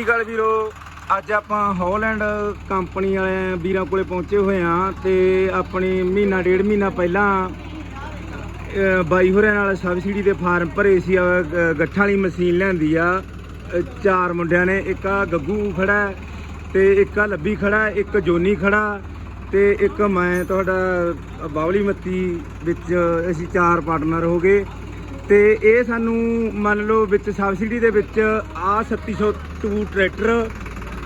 ਸਤਿ ਸ਼੍ਰੀ ਅਕਾਲ ਵੀਰੋ ਅੱਜ ਆਪਾਂ ਹੌਲੈਂਡ ਕੰਪਨੀ ਵਾਲੇ ਵੀਰਾਂ ਕੋਲੇ ਪਹੁੰਚੇ ਹੋਏ ਆ ਤੇ ਆਪਣੀ ਮਹੀਨਾ ਡੇਢ ਮਹੀਨਾ ਪਹਿਲਾਂ ਬਾਈ ਹੋਰਿਆਂ ਨਾਲ ਸਬਸਿਡੀ ਦੇ ਫਾਰਮ ਭਰੇ ਸੀ ਗੱਠਾਂ ਵਾਲੀ ਮਸ਼ੀਨ ਲਿਆਂਦੀ ਆ। ਚਾਰ ਮੁੰਡਿਆਂ ਨੇ ਇੱਕ ਆ ਗੱਗੂ ਖੜਾ ਹੈ, ਤੇ ਇੱਕ ਆ ਲੱਭੀ ਖੜਾ ਇੱਕ ਜੋਨੀ ਖੜਾ ਤੇ ਇੱਕ ਮੈਂ ਤੁਹਾਡਾ ਬਾਵਲੀ ਮੱਤੀ ਵਿੱਚ ਅਸੀਂ ਚਾਰ ਪਾਰਟਨਰ ਹੋ ਗਏ। ਤੇ ਇਹ ਸਾਨੂੰ ਮੰਨ ਲਓ ਵਿੱਚ ਸਬਸਿਡੀ ਦੇ ਵਿੱਚ ਆ 3602 ਟਰੈਕਟਰ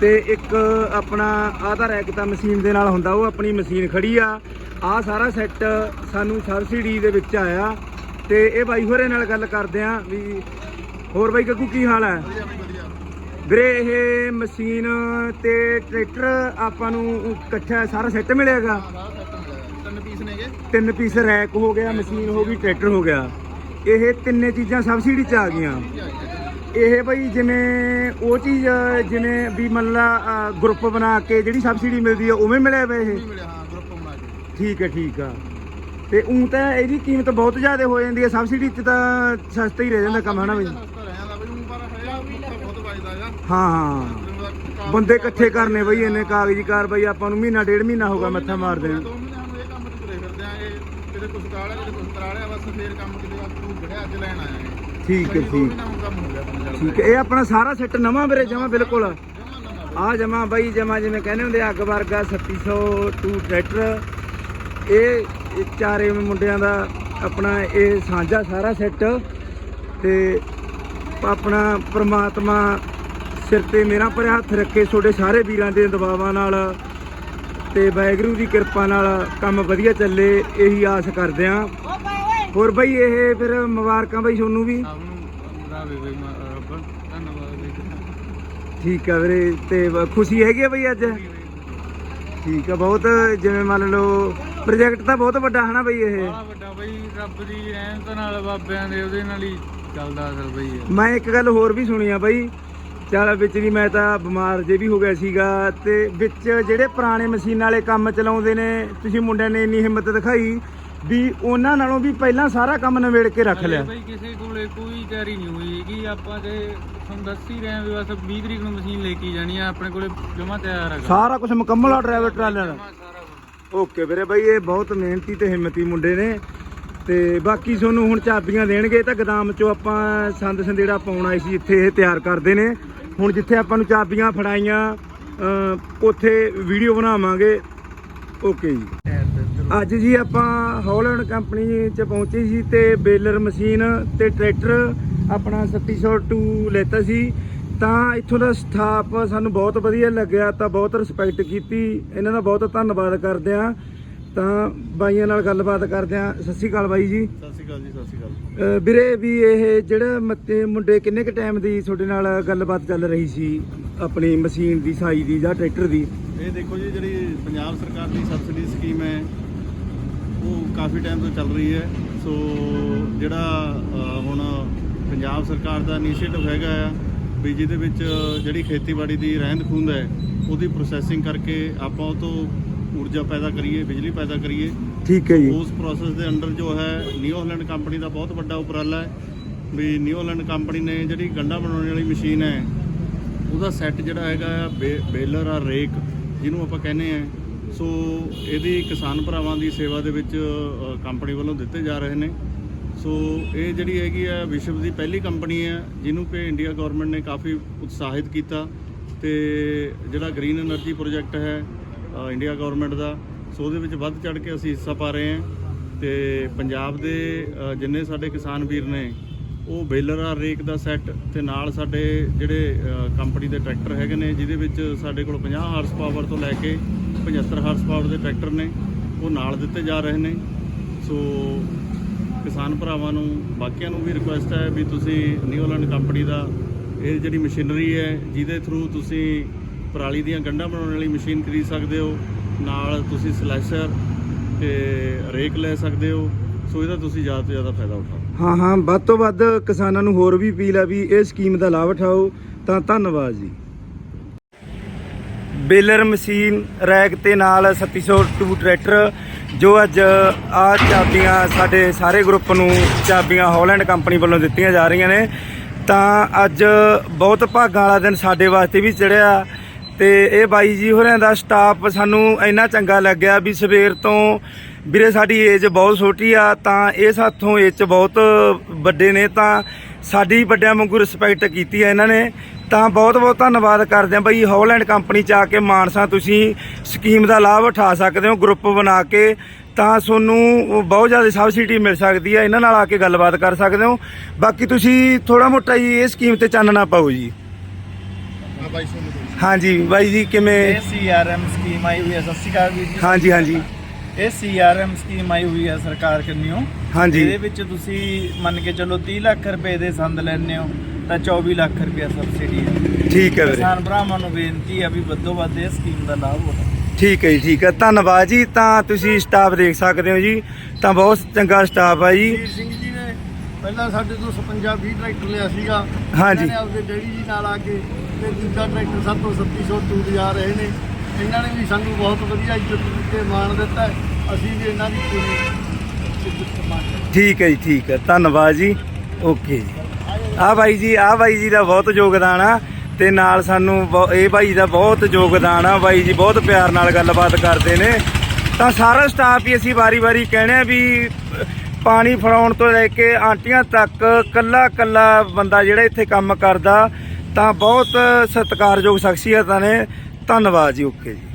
ਤੇ ਇੱਕ ਆਪਣਾ ਆਹ ਤਾਂ ਰੈਕ ਤਾਂ ਮਸ਼ੀਨ ਦੇ ਨਾਲ ਹੁੰਦਾ ਉਹ ਆਪਣੀ ਮਸ਼ੀਨ ਖੜੀ ਆ। ਆ ਸਾਰਾ ਸੈੱਟ ਸਾਨੂੰ ਸਬਸਿਡੀ ਦੇ ਵਿੱਚ ਆਇਆ ਤੇ ਇਹ ਬਾਈ ਹੋਰੇ ਨਾਲ ਗੱਲ ਕਰਦੇ ਆ ਵੀ ਹੋਰ ਬਾਈ ਗੱਗੂ ਕੀ ਹਾਲ ਹੈ ਵੀਰੇ ਇਹ ਮਸ਼ੀਨ ਤੇ ਟਰੈਕਟਰ ਆਪਾਂ ਨੂੰ ਇਕੱਠਾ ਸਾਰਾ ਸੈੱਟ ਮਿਲੇਗਾ ਤਿੰਨ ਪੀਸ ਨੇਗੇ। ਤਿੰਨ ਪੀਸ ਰੈਕ ਹੋ ਗਿਆ ਮਸ਼ੀਨ ਹੋ ਗਈ ਟਰੈਕਟਰ ਹੋ ਗਿਆ। ਇਹ ਤਿੰਨੇ ਚੀਜ਼ਾਂ ਸਬਸਿਡੀ ਚ ਆ ਗਈਆਂ। ਇਹ ਬਈ ਜਿਵੇਂ ਉਹ ਚੀਜ਼ ਜਿਵੇਂ ਵੀ ਮੰਨ ਲਾ ਗਰੁੱਪ ਬਣਾ ਕੇ ਜਿਹੜੀ ਸਬਸਿਡੀ ਮਿਲਦੀ ਆ ਉਵੇਂ ਮਿਲਿਆ ਵਾ ਇਹ? ਨਹੀਂ ਮਿਲਿਆ ਹਾਂ ਗਰੁੱਪ ਬਣਾ ਕੇ। ਠੀਕ ਹੈ ਠੀਕ ਆ। ਤੇ ਉਂ ਤਾਂ ਇਹਦੀ ਕੀਮਤ ਬਹੁਤ ਜ਼ਿਆਦਾ ਹੋ ਜਾਂਦੀ ਹੈ ਸਬਸਿਡੀ ਚ ਤਾਂ ਸਸਤਾ ਹੀ ਰਹਿ ਜਾਂਦਾ ਕੰਮ ਹਨਾ ਬਈ? ਹਾਂ ਹਾਂ ਬੰਦੇ ਇਕੱਠੇ ਕਰਨੇ ਬਈ ਇਹਨੇ ਕਾਗਜ਼ੀ ਕਾਰਵਾਈ ਆਪਾਂ ਨੂੰ ਮਹੀਨਾ ਡੇਢ ਮਹੀਨਾ ਹੋ ਗਿਆ ਮੱਥਾ ਮਾਰਦੇ ਆ ਦੋ ਮਹੀਨੇ ਸਾਨੂੰ ਇਹ ਕੰਮ 'ਚ ਤੁਰੇ ਫਿਰਦੇ ਆਂਗੇ ਕਿਤੇ ਕੁਝ ਕਰਾ ਲਿਆ ਕਿਤੇ ਕੁਝ ਕਰਾ ਲਿਆ ਬਸ ਫੇਰ ਕੰਮ ਕਿਤੇ ਆ ਤੂੰ ਘੜਿਆ ਅੱਜ ਲੈਣ ਆਇਆ ਏ। ਠੀਕ ਹੈ ਠੀਕ ਹੋ ਚੱਲ ਠੀਕ ਹੈ ਇਹ ਆਪਣਾ ਸਾਰਾ ਸੈੱਟ ਨਵਾਂ ਵੀਰੇ ਜਮਾ ਬਿਲਕੁਲ। ਆ ਜਮਾ ਬਾਈ ਜਮਾ ਜਿਵੇਂ ਕਹਿੰਦੇ ਹੁੰਦੇ ਅੱਗ ਵਰਗਾ 3602 ਟਰੈਕਟਰ। ਇਹ ਇਹ ਚਾਰੇ ਮੁੰਡਿਆਂ ਦਾ ਆਪਣਾ ਇਹ ਸਾਂਝਾ ਸਾਰਾ ਸੈੱਟ। ਤੇ ਆਪਣਾ ਪ੍ਰਮਾਤਮਾ ਸਿਰ ਤੇ ਮੇਰਾ ਭਰਿਆ ਹੱਥ ਰੱਖੇ ਤੁਹਾਡੇ ਸਾਰੇ ਵੀਰਾਂ ਦੇ ਦਬਾਵਾਂ ਨਾਲ ਤੇ ਵਾਹਿਗੁਰੂ ਦੀ ਕਿਰਪਾ ਨਾਲ ਕੰਮ ਵਧੀਆ ਚੱਲੇ ਇਹੀ ਆਸ ਕਰਦੇ ਆਂ ਹੋਰ ਬਾਈ ਇਹ ਫਿਰ ਮੁਬਾਰਕਾਂ ਬਾਈ ਤੁਹਾਨੂੰ ਵੀ। ਠੀਕ ਆ ਵੀਰੇ ਤੇ ਖੁਸ਼ੀ ਹੈਗੀ ਆ ਬਈ ਅੱਜ? ਠੀਕ ਆ ਬਹੁਤ ਜਿਵੇਂ ਮੰਨ ਲਓ ਪ੍ਰੋਜੈਕਟ ਤਾਂ ਬਹੁਤ ਵੱਡਾ ਹਨਾ ਬਈ ਇਹ। ਬੜਾ ਵੱਡਾ ਬਈ ਰੱਬ ਦੀ ਰਹਿਮਤ ਨਾਲ ਬਾਬਿਆਂ ਦੇ ਉਹਦੇ ਨਾਲ ਹੀ ਚੱਲਦਾ ਅਸਲ ਬਈ। ਮੈਂ ਇੱਕ ਗੱਲ ਹੋਰ ਵੀ ਸੁਣੀ ਆ ਬਈ ਚੱਲ ਵਿੱਚ ਦੀ ਮੈਂ ਤਾਂ ਬਿਮਾਰ ਜੇ ਵੀ ਹੋ ਗਿਆ ਸੀਗਾ ਤੇ ਵਿੱਚ ਜਿਹੜੇ ਪੁਰਾਣੇ ਮਸ਼ੀਨ ਵਾਲੇ ਕੰਮ ਚਲਾਉਂਦੇ ਨੇ ਤੁਸੀਂ ਮੁੰਡਿਆਂ ਨੇ ਇੰਨੀ ਹਿੰਮਤ ਦਿਖਾਈ ਵੀ ਉਹਨਾਂ ਨਾਲੋਂ ਵੀ ਪਹਿਲਾਂ ਸਾਰਾ ਕੰਮ ਨਿਬੇੜ ਕੇ ਰੱਖ ਲਿਆ। ਬਈ ਕਿਸੇ ਕੋਲੇ ਕੋਈ ਤਿਆਰੀ ਨਹੀਂ ਹੋਈ ਹੈਗੀ ਆਪਾਂ ਤੇ ਤੁਹਾਨੂੰ ਦੱਸ ਹੀ ਰਹੇ ਹਾਂ ਵੀ ਬਸ 20 ਤਰੀਕ ਨੂੰ ਮਸ਼ੀਨ ਲੈ ਕੇ ਜਾਣੀ ਆ ਆਪਣੇ ਕੋਲੇ ਜਮਾ ਤਿਆਰ ਹੈਗਾ ਸਾਰਾ ਕੁਝ ਮੁਕੰਮਲ ਆ ਡਰਾਈਵਰ ਟਰਾਲਿਆਂ ਦਾ। ਓਕੇ ਵੀਰੇ ਬਾਈ ਇਹ ਬਹੁਤ ਮਿਹਨਤੀ ਤੇ ਹਿੰਮਤੀ ਮੁੰਡੇ ਨੇ। ਤੇ ਬਾਕੀ ਤੁਹਾਨੂੰ ਹੁਣ ਚਾਬੀਆਂ ਦੇਣਗੇ ਤਾਂ ਗਦਾਮ ਚੋਂ ਆਪਾਂ ਸੰਦ ਸੰਦੇੜਾ ਪਾਉਣ ਆਏ ਸੀ ਇੱਥੇ ਇਹ ਤਿਆਰ ਕਰਦੇ ਨੇ। ਹੁਣ ਜਿੱਥੇ ਆਪਾਂ ਨੂੰ ਚਾਬੀਆਂ ਫੜਾਈਆਂ ਉੱਥੇ ਵੀਡੀਓ ਬਣਾਵਾਂਗੇ। ਓਕੇ ਜੀ। ਅੱਜ ਜੀ ਆਪਾਂ ਹੌਲੈਂਡ ਕੰਪਨੀ ਚ ਪਹੁੰਚੇ ਸੀ ਤੇ ਬੇਲਰ ਮਸ਼ੀਨ ਤੇ ਟਰੈਕਟਰ ਆਪਣਾ 3702 ਲੈਤਾ ਸੀ। ਤਾਂ ਇੱਥੋਂ ਦਾ ਸਟਾਫ ਸਾਨੂੰ ਬਹੁਤ ਵਧੀਆ ਲੱਗਿਆ, ਤਾਂ ਬਹੁਤ ਰਿਸਪੈਕਟ ਕੀਤੀ। ਇਹਨਾਂ ਦਾ ਬਹੁਤ ਧੰਨਵਾਦ ਕਰਦੇ ਆ ਤਾਂ ਬਾਈਆਂ ਨਾਲ ਗੱਲਬਾਤ ਕਰਦੇ ਆ ਸਤਿ ਸ਼੍ਰੀ ਅਕਾਲ ਬਾਈ ਜੀ। ਸਤਿ ਸ਼੍ਰੀ ਅਕਾਲ ਜੀ ਸਤਿ ਸ਼੍ਰੀ ਅਕਾਲ। ਵੀਰੇ ਵੀ ਇਹ ਜਿਹੜਾ ਮੱਤੇ ਮੁੰਡੇ ਕਿੰਨੇ ਕ ਟਾਈਮ ਦੀ ਤੁਹਾਡੇ ਨਾਲ ਗੱਲਬਾਤ ਚੱਲ ਰਹੀ ਸੀ? ਆਪਣੀ ਮਸ਼ੀਨ ਦੀ ਸਾਈ ਦੀ ਜਾਂ ਟਰੈਕਟਰ ਦੀ? ਇਹ ਦੇਖੋ ਜੀ ਜਿਹੜੀ ਪੰਜਾਬ ਸਰਕਾਰ ਦੀ ਸਬਸਿਡੀ ਸਕੀਮ ਹੈ ਉਹ ਕਾਫੀ ਟਾਈਮ ਤੋਂ ਚੱਲ ਰਹੀ ਹੈ। ਸੋ ਜਿਹੜਾ ਅ, ਹੁਣ ਪੰਜਾਬ ਸਰਕਾਰ ਦਾ ਇਨੀਸ਼ੀਏਟਿਵ ਹੈਗਾ ਆ ਵੀ ਜਿਹਦੇ ਵਿੱਚ ਜਿਹੜੀ ਖੇਤੀਬਾੜੀ ਦੀ ਰਹਿੰਦ ਖੂੰਹਦ ਹੈ ਉਹਦੀ ਪ੍ਰੋਸੈਸਿੰਗ ਕਰਕੇ ਆਪਾਂ ਉਹ ਤੋਂ ਊਰਜਾ ਪੈਦਾ ਕਰੀਏ ਬਿਜਲੀ ਪੈਦਾ ਕਰੀਏ। ਠੀਕ ਹੈ ਜੀ। ਉਸ ਪ੍ਰੋਸੈਸ ਦੇ ਅੰਡਰ ਜੋ ਹੈ ਨਿਊ ਹਾਲੈਂਡ ਕੰਪਨੀ ਦਾ ਬਹੁਤ ਵੱਡਾ ਉਪਰਾਲਾ ਹੈ। ਵੀ ਨਿਊ ਹਾਲੈਂਡ ਕੰਪਨੀ ਨੇ ਜਿਹੜੀ ਗੰਡਾ ਬਣਾਉਣ ਵਾਲੀ ਮਸ਼ੀਨ ਹੈ ਉਹਦਾ ਸੈੱਟ ਜਿਹੜਾ ਹੈਗਾ ਬੇਲਰ ਆ ਰੇਕ ਜਿਹਨੂੰ ਆਪਾਂ ਕਹਿੰਦੇ ਆ ਸੋ ਇਹਦੀ ਕਿਸਾਨ ਭਰਾਵਾਂ ਦੀ ਸੇਵਾ ਦੇ ਵਿੱਚ ਕੰਪਨੀ ਵੱਲੋਂ ਦਿੱਤੇ ਜਾ ਰਹੇ ਨੇ। ਸੋ ਇਹ ਜਿਹੜੀ ਹੈਗੀ ਆ ਵਿਸ਼ਵ ਦੀ ਪਹਿਲੀ ਕੰਪਨੀ ਹੈ ਜਿਹਨੂੰ ਕਿ ਇੰਡੀਆ ਗਵਰਨਮੈਂਟ ਨੇ ਕਾਫੀ ਉਤਸ਼ਾਹਿਤ ਕੀਤਾ। ਤੇ ਜਿਹੜਾ ਗ੍ਰੀਨ એનર્ਜੀ ਪ੍ਰੋਜੈਕਟ ਹੈ ਇੰਡੀਆ ਗਵਰਨਮੈਂਟ ਦਾ। ਸੋ ਉਹਦੇ ਵਿੱਚ ਵੱਧ ਚੜ ਕੇ ਅਸੀਂ ਹਿੱਸਾ ਪਾ ਰਹੇ ਹਾਂ। ਤੇ ਪੰਜਾਬ ਦੇ ਜਿੰਨੇ ਸਾਡੇ ਕਿਸਾਨ ਵੀਰ ਨੇ, ਉਹ ਬੇਲਰ ਆ ਰੇਕ ਦਾ ਸੈੱਟ ਤੇ ਨਾਲ ਸਾਡੇ ਜਿਹੜੇ ਕੰਪਨੀ ਦੇ ਟਰੈਕਟਰ ਹੈਗੇ ਨੇ, ਜਿਹਦੇ ਵਿੱਚ ਸਾਡੇ ਕੋਲ 50 ਹਾਰਸ ਪਾਵਰ ਤੋਂ ਲੈ ਕੇ 75 ਹਾਰਸ ਪਾਵਰ ਦੇ ਟਰੈਕਟਰ ਨੇ, ਉਹ ਨਾਲ ਦਿੱਤੇ ਜਾ ਰਹੇ ਨੇ। ਸੋ ਕਿਸਾਨ ਭਰਾਵਾਂ ਨੂੰ, ਬਾਕੀਆਂ ਨੂੰ ਵੀ ਰਿਕੁਐਸਟ ਹੈ ਵੀ ਤੁਸੀਂ ਨਿਊਲੈਂਡ ਕੰਪਨੀ ਦਾ, ਇਹ ਜਿਹੜੀ ਮਸ਼ੀਨਰੀ ਹੈ, ਜਿਹਦੇ ਥਰੂ ਤੁਸੀਂ ਪਰਾਲੀ ਦੀਆਂ ਗੰਢਾਂ ਬਣਾਉਣ ਵਾਲੀ ਮਸ਼ੀਨ ਖਰੀਦ ਸਕਦੇ ਹੋ। ਨਾਲ ਤੁਸੀਂ ਸਲੈਸ਼ਰ ਤੇ ਰੇਕ ਲੈ ਸਕਦੇ ਹੋ। ਸੋ ਇਹਦਾ ਤੁਸੀਂ ਜ਼ਿਆਦਾ ਤੋਂ ਜ਼ਿਆਦਾ ਫਾਇਦਾ ਉਠਾਓ। ਹਾਂ ਹਾਂ, ਵੱਧ ਤੋਂ ਵੱਧ ਕਿਸਾਨਾਂ ਨੂੰ ਹੋਰ ਵੀ ਅਪੀਲ ਆ ਵੀ ਇਹ ਸਕੀਮ ਦਾ ਲਾਭ ਉਠਾਓ। ਤਾਂ ਧੰਨਵਾਦ ਜੀ। ਬੇਲਰ ਮਸ਼ੀਨ ਰੈਕ ਤੇ ਨਾਲ 3702 ਟਰੈਕਟਰ, ਜੋ ਅੱਜ ਆ ਚਾਬੀਆਂ ਸਾਡੇ ਸਾਰੇ ਗਰੁੱਪ ਨੂੰ ਚਾਬੀਆਂ ਹਾਲੈਂਡ ਕੰਪਨੀ ਵੱਲੋਂ ਦਿੱਤੀਆਂ ਜਾ ਰਹੀਆਂ ਨੇ। ਤਾਂ ਅੱਜ ਬਹੁਤ ਭਾਗਾਂ ਵਾਲਾ ਦਿਨ ਸਾਡੇ ਵਾਸਤੇ ਵੀ ਚੜਿਆ। ਤੇ ਇਹ ਬਾਈ ਜੀ ਹੋਰਾਂ ਦਾ ਸਟਾਫ ਸਾਨੂੰ ਇੰਨਾ ਚੰਗਾ ਲੱਗਿਆ ਵੀ ਸਵੇਰ ਤੋਂ ਵੀਰੇ ਸਾਡੀ ਏਜ ਬਹੁਤ ਛੋਟੀ ਆ, ਤਾਂ ਇਹ ਸਾਥੋਂ ਏਜ 'ਚ ਬਹੁਤ ਵੱਡੇ ਨੇ, ਤਾਂ ਸਾਡੀ ਵੱਡਿਆਂ ਵਾਂਗੂ ਰਿਸਪੈਕਟ ਕੀਤੀ ਹੈ ਇਹਨਾਂ ਨੇ। ਤਾਂ ਬਹੁਤ ਬਹੁਤ ਧੰਨਵਾਦ ਕਰਦੇ ਹਾਂ ਬਈ ਹੌਲੈਂਡ ਕੰਪਨੀ ਚ ਆ ਕੇ ਮਾਨਸਾ ਤੁਸੀਂ ਸਕੀਮ ਦਾ ਲਾਭ ਉਠਾ ਸਕਦੇ ਹੋ ਗਰੁੱਪ ਬਣਾ ਕੇ। ਤਾਂ ਤੁਹਾਨੂੰ ਬਹੁਤ ਜ਼ਿਆਦਾ ਸਬਸਿਡੀ ਮਿਲ ਸਕਦੀ ਹੈ ਇਹਨਾਂ ਨਾਲ ਆ ਕੇ ਗੱਲਬਾਤ ਕਰ ਸਕਦੇ ਹੋ। ਬਾਕੀ ਤੁਸੀਂ ਥੋੜਾ ਮੋਟਾ ਜੀ ਇਹ ਸਕੀਮ ਤੇ ਚਾਨਣਾ ਪਾਓ ਜੀ। ਆ ਬਾਈ, ਸੁਣ ਹਾਂਜੀ ਬਾਈ ਜੀ ਕਿਵੇਂ? ਇਹ ਸੀਆਰਐਮ ਸਕੀਮ ਆਈ ਹੋਈ ਹੈ ਸਤਿ ਸ਼੍ਰੀ ਅਕਾਲ ਵੀਰ ਜੀ। ਹਾਂਜੀ ਹਾਂਜੀ। ਇਹ ਸੀਆਰਐਮ ਸਕੀਮ ਆਈ ਹੋਈ ਹੈ ਸਰਕਾਰ ਕੰਨਿਓ। ਹਾਂਜੀ। ਇਹਦੇ ਵਿੱਚ ਤੁਸੀਂ ਮੰਨ ਕੇ ਚੱਲੋ 30 ਲੱਖ ਰੁਪਏ ਦੇ ਸੰਦ ਲੈਣੇ ਹੋ ਤਾਂ 24 ਲੱਖ ਰੁਪਏ ਸਬਸਿਡੀ ਹੈ। ਠੀਕ ਹੈ ਵੀਰੇ। ਕਿਸਾਨ ਭਰਾਵਾਂ ਨੂੰ ਬੇਨਤੀ ਹੈ ਵੀ ਵੱਧੋ ਵੱਧ ਇਹ ਸਕੀਮ ਦਾ ਲਾਭ ਉਠਾਓ ਠੀਕ ਹੈ ਜੀ ਠੀਕ ਹੈ। ਧੰਨਵਾਦ ਜੀ ਤਾਂ ਤੁਸੀਂ ਸਟਾਫ ਦੇਖ ਸਕਦੇ ਹੋ ਜੀ। ਤਾਂ ਬਹੁਤ ਚੰਗਾ ਸਟਾਫ ਆ ਜੀ। ਵੀਰ ਸਿੰਘ ਜੀ ਨੇ ਪਹਿਲਾਂ ਸਾਡੇ ਤੋਂ 56 20 ਟਰੈਕਟਰ ਲਿਆ ਸੀਗਾ। ਹਾਂਜੀ। ਆਪਦੇ ਡੈਡੀ ਜੀ ਨਾਲ ਆ ਕੇ ਤੇ ਦੂਜਾ ਟਰੈਕਟਰ ਸਭ ਤੋਂ 3702 ਲਿਜਾ ਰਹੇ ਨੇ। ਇਹਨਾਂ ਨੇ ਵੀ ਸਾਨੂੰ ਬਹੁਤ ਵਧੀਆ ਇੱਜ਼ਤ ਦਿੱਤੇ, ਮਾਣ ਦਿੱਤਾ ਅਸੀਂ ਵੀ ਇਹਨਾਂ ਦੀ ਪੂਰੀ ਇੱਜ਼ਤ ਮਾਣ ਠੀਕ ਹੈ ਜੀ, ਠੀਕ ਹੈ। ਧੰਨਵਾਦ ਜੀ। ਓਕੇ ਜੀ। ਆ ਬਾਈ ਜੀ ਆ ਬਾਈ ਜੀ ਦਾ ਬਹੁਤ ਯੋਗਦਾਨ ਆ ਤੇ ਨਾਲ ਸਾਨੂੰ ਬਹੁ- ਇਹ ਬਾਈ ਦਾ ਬਹੁਤ ਯੋਗਦਾਨ ਆ। ਬਾਈ ਜੀ ਬਹੁਤ ਪਿਆਰ ਨਾਲ ਗੱਲਬਾਤ ਕਰਦੇ ਨੇ। ਤਾਂ ਸਾਰਾ ਸਟਾਫ ਹੀ ਅਸੀਂ ਵਾਰੀ-ਵਾਰੀ ਕਹਿੰਦੇ ਆ ਵੀ, ਪਾਣੀ ਫੜਾਉਣ ਤੋਂ ਲੈ ਕੇ ਆਂਟੀਆਂ ਤੱਕ ਕੱਲਾ ਕੱਲਾ ਬੰਦਾ ਜਿਹੜਾ ਇੱਥੇ ਕੰਮ ਕਰਦਾ ਤਾਂ ਬਹੁਤ ਸਤਿਕਾਰਯੋਗ ਸ਼ਖਸੀਅਤਾਂ ਨੇ। ਧੰਨਵਾਦ ਜੀ ਓਕੇ ਜੀ।